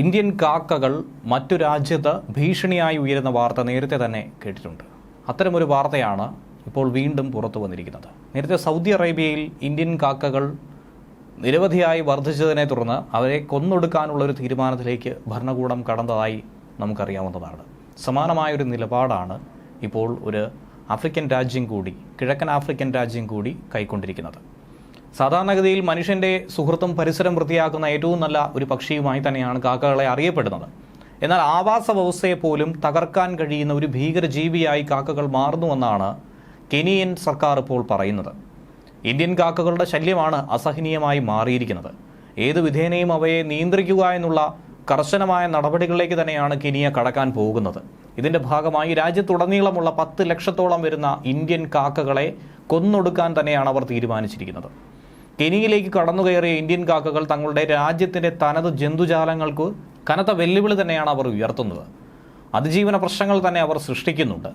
Indian കാക്കകൾ മറ്റു രാജ്യത്ത് ഭീഷണിയായി ഉയരുന്ന വാർത്ത നേരത്തെ തന്നെ കേട്ടിട്ടുണ്ട്. അത്തരമൊരു വാർത്തയാണ് ഇപ്പോൾ വീണ്ടും പുറത്തു വന്നിരിക്കുന്നത്. നേരത്തെ സൗദി അറേബ്യയിൽ ഇന്ത്യൻ കാക്കകൾ നിരവധിയായി വർദ്ധിച്ചതിനെ തുടർന്ന് അവരെ കൊന്നൊടുക്കാനുള്ള ഒരു തീരുമാനത്തിലേക്ക് ഭരണകൂടം കടന്നതായി നമുക്കറിയാവുന്നതാണ്. സമാനമായൊരു നിലപാടാണ് ഇപ്പോൾ ഒരു ആഫ്രിക്കൻ രാജ്യം കൂടി കിഴക്കൻ ആഫ്രിക്കൻ രാജ്യം കൂടി കൈക്കൊണ്ടിരിക്കുന്നത്. സാധാരണഗതിയിൽ മനുഷ്യന്റെ സുഹൃത്തും പരിസരം വൃത്തിയാക്കുന്ന ഏറ്റവും നല്ല ഒരു പക്ഷിയുമായി തന്നെയാണ് കാക്കകളെ അറിയപ്പെടുന്നത്. എന്നാൽ ആവാസ വ്യവസ്ഥയെ പോലും തകർക്കാൻ കഴിയുന്ന ഒരു ഭീകരജീവിയായി കാക്കകൾ മാറുന്നുവെന്നാണ് കെനിയൻ സർക്കാർ ഇപ്പോൾ പറയുന്നത്. ഇന്ത്യൻ കാക്കകളുടെ ശല്യമാണ് അസഹനീയമായി മാറിയിരിക്കുന്നത്. ഏത് വിധേനയും അവയെ നിയന്ത്രിക്കുക എന്നുള്ള കർശനമായ നടപടികളിലേക്ക് തന്നെയാണ് കെനിയ കടക്കാൻ പോകുന്നത്. ഇതിന്റെ ഭാഗമായി രാജ്യത്തുടനീളമുള്ള പത്ത് ലക്ഷത്തോളം വരുന്ന ഇന്ത്യൻ കാക്കകളെ കൊന്നൊടുക്കാൻ തന്നെയാണ് അവർ തീരുമാനിച്ചിരിക്കുന്നത്. കെനിയയിലേക്ക് കടന്നുകയറിയ ഇന്ത്യൻ കാക്കകൾ തങ്ങളുടെ രാജ്യത്തിന്റെ തനത് ജന്തുജാലങ്ങൾക്ക് കനത്ത വെല്ലുവിളി തന്നെയാണ് അവർ ഉയർത്തുന്നത്. അതിജീവന പ്രശ്നങ്ങൾ തന്നെ അവർ സൃഷ്ടിക്കുന്നുണ്ട്.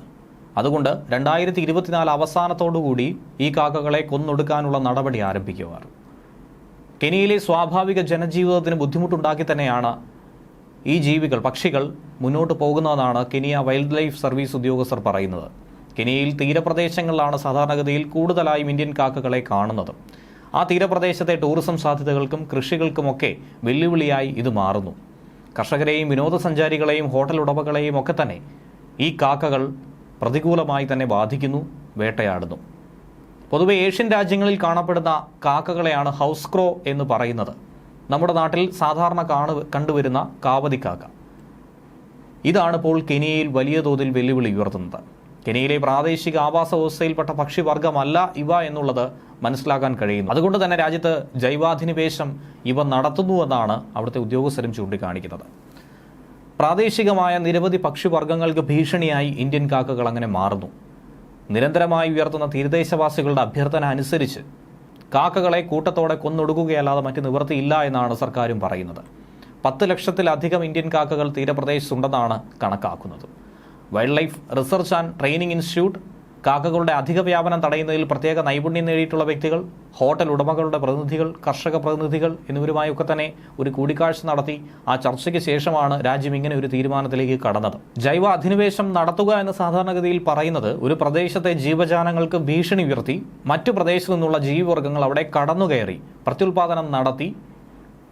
അതുകൊണ്ട് രണ്ടായിരത്തി ഇരുപത്തിനാല് അവസാനത്തോടുകൂടി ഈ കാക്കകളെ കൊന്നൊടുക്കാനുള്ള നടപടി ആരംഭിക്കുവാർ. കെനിയിലെ സ്വാഭാവിക ജനജീവിതത്തിന് ബുദ്ധിമുട്ടുണ്ടാക്കി തന്നെയാണ് ഈ ജീവികൾ പക്ഷികൾ മുന്നോട്ട് പോകുന്നതെന്നാണ് കെനിയ വൈൽഡ് ലൈഫ് സർവീസ് ഉദ്യോഗസ്ഥർ പറയുന്നത്. കെനിയയിൽ തീരപ്രദേശങ്ങളിലാണ് സാധാരണഗതിയിൽ കൂടുതലായും ഇന്ത്യൻ കാക്കകളെ കാണുന്നത്. ആ തീരപ്രദേശത്തെ ടൂറിസം സാധ്യതകൾക്കും കൃഷികൾക്കുമൊക്കെ വെല്ലുവിളിയായി ഇത് മാറുന്നു. കർഷകരെയും വിനോദസഞ്ചാരികളെയും ഹോട്ടൽ ഉടമകളെയും ഒക്കെ തന്നെ ഈ കാക്കകൾ പ്രതികൂലമായി തന്നെ ബാധിക്കുന്നു വേട്ടയാടുന്നു. പൊതുവെ ഏഷ്യൻ രാജ്യങ്ങളിൽ കാണപ്പെടുന്ന കാക്കകളെയാണ് ഹൗസ് ക്രോ എന്ന് പറയുന്നത്. നമ്മുടെ നാട്ടിൽ സാധാരണ കാണു കണ്ടുവരുന്ന കാവതി കാക്ക. ഇതാണിപ്പോൾ കെനിയയിൽ വലിയ തോതിൽ വെല്ലുവിളി ഉയർത്തുന്നത്. കെനിയയിലെ പ്രാദേശിക ആവാസ വ്യവസ്ഥയിൽപ്പെട്ട പക്ഷിവർഗമല്ല ഇവ എന്നുള്ളത് മനസ്സിലാക്കാൻ കഴിയുന്നു. അതുകൊണ്ട് തന്നെ രാജ്യത്ത് ജൈവാധിനിവേശം ഇവ നടത്തുന്നുവെന്നാണ് അവിടുത്തെ ഉദ്യോഗസ്ഥരും ചൂണ്ടിക്കാണിക്കുന്നത്. പ്രാദേശികമായ നിരവധി പക്ഷിവർഗങ്ങൾക്ക് ഭീഷണിയായി ഇന്ത്യൻ കാക്കകൾ അങ്ങനെ മാറുന്നു. നിരന്തരമായി ഉയർത്തുന്ന തീരദേശവാസികളുടെ അഭ്യർത്ഥന അനുസരിച്ച് കാക്കകളെ കൂട്ടത്തോടെ കൊന്നൊടുക്കുകയല്ലാതെ മറ്റ് നിവൃത്തിയില്ല എന്നാണ് സർക്കാരും പറയുന്നത്. പത്ത് ലക്ഷത്തിലധികം ഇന്ത്യൻ കാക്കകൾ തീരപ്രദേശത്തുണ്ടെന്നാണ് കണക്കാക്കുന്നത്. Wildlife research and training institute കാക്കകളുടെ അധിക വ്യാപനം തടയുന്നതിൽ പ്രത്യേക നൈപുണ്യം നേടിയിട്ടുള്ള വ്യക്തികൾ ഹോട്ടൽ ഉടമകളുടെ പ്രതിനിധികൾ കർഷക പ്രതിനിധികൾ എന്നിവരുമായൊക്കെ തന്നെ ഒരു കൂടിക്കാഴ്ച നടത്തി ആ ചർച്ചയ്ക്ക് ശേഷമാണ് രാജ്യം ഇങ്ങനെ ഒരു തീരുമാനത്തിലേക്ക് കടന്നത്. ജൈവ അധിനിവേശം നടത്തുക എന്ന് സാധാരണഗതിയിൽ പറയുന്നത് ഒരു പ്രദേശത്തെ ജീവജാലങ്ങൾക്ക് ഭീഷണി ഉയർത്തി മറ്റു പ്രദേശത്തു നിന്നുള്ള ജീവിവർഗങ്ങൾ അവിടെ കടന്നുകയറി പ്രത്യുൽപാദനം നടത്തി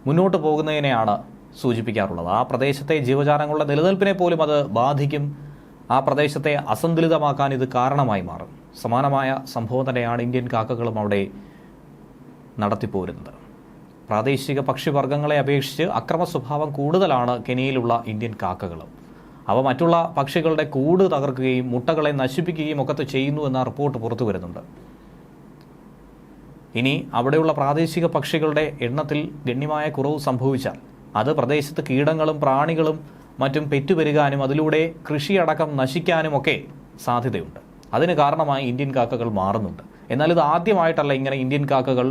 മുന്നോട്ട് പോകുന്നതിനെയാണ് സൂചിപ്പിക്കാറുള്ളത്. ആ പ്രദേശത്തെ ജീവജാലങ്ങളുടെ നിലനിൽപ്പിനെ പോലും അത് ബാധിക്കും ആ പ്രദേശത്തെ അസന്തുലിതമാക്കാൻ ഇത് കാരണമായി മാറും. സമാനമായ സംഭവം തന്നെയാണ് ഇന്ത്യൻ കാക്കകളും അവിടെ നടത്തിപ്പോരുന്നത്. പ്രാദേശിക പക്ഷിവർഗങ്ങളെ അപേക്ഷിച്ച് അക്രമ സ്വഭാവം കൂടുതലാണ് കെനിയയിലുള്ള ഇന്ത്യൻ കാക്കകളും. അവ മറ്റുള്ള പക്ഷികളുടെ കൂട് തകർക്കുകയും മുട്ടകളെ നശിപ്പിക്കുകയും ഒക്കെ ചെയ്യുന്നു എന്ന റിപ്പോർട്ട് പുറത്തു വരുന്നുണ്ട്. ഇനി അവിടെയുള്ള പ്രാദേശിക പക്ഷികളുടെ എണ്ണത്തിൽ ഗണ്യമായ കുറവ് സംഭവിച്ചാൽ അത് പ്രദേശത്ത് കീടങ്ങളും പ്രാണികളും മറ്റും പെറ്റുപെരുകാനും അതിലൂടെ കൃഷിയടക്കം നശിക്കാനുമൊക്കെ സാധ്യതയുണ്ട്. അതിന് കാരണമായി ഇന്ത്യൻ കാക്കകൾ മാറുന്നുണ്ട്. എന്നാൽ ഇത് ആദ്യമായിട്ടല്ല ഇങ്ങനെ ഇന്ത്യൻ കാക്കകൾ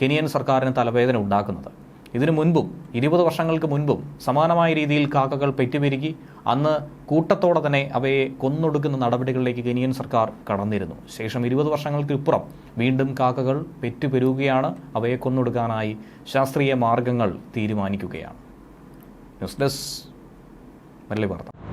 കെനിയൻ സർക്കാരിന് തലവേദന ഉണ്ടാക്കുന്നത്. ഇതിനു മുൻപും ഇരുപത് വർഷങ്ങൾക്ക് മുൻപും സമാനമായ രീതിയിൽ കാക്കകൾ പെറ്റുപെരുകി അന്ന് കൂട്ടത്തോടെ തന്നെ അവയെ കൊന്നൊടുക്കുന്ന നടപടികളിലേക്ക് കെനിയൻ സർക്കാർ കടന്നിരുന്നു. ശേഷം ഇരുപത് വർഷങ്ങൾക്ക് ഇപ്പുറം വീണ്ടും കാക്കകൾ പെറ്റുപെരുകയാണ് അവയെ കൊന്നൊടുക്കാനായി ശാസ്ത്രീയ മാർഗങ്ങൾ തീരുമാനിക്കുകയാണ്. ന്യൂസ് ഡെസ്ക് മല്ലി വാർത്ത.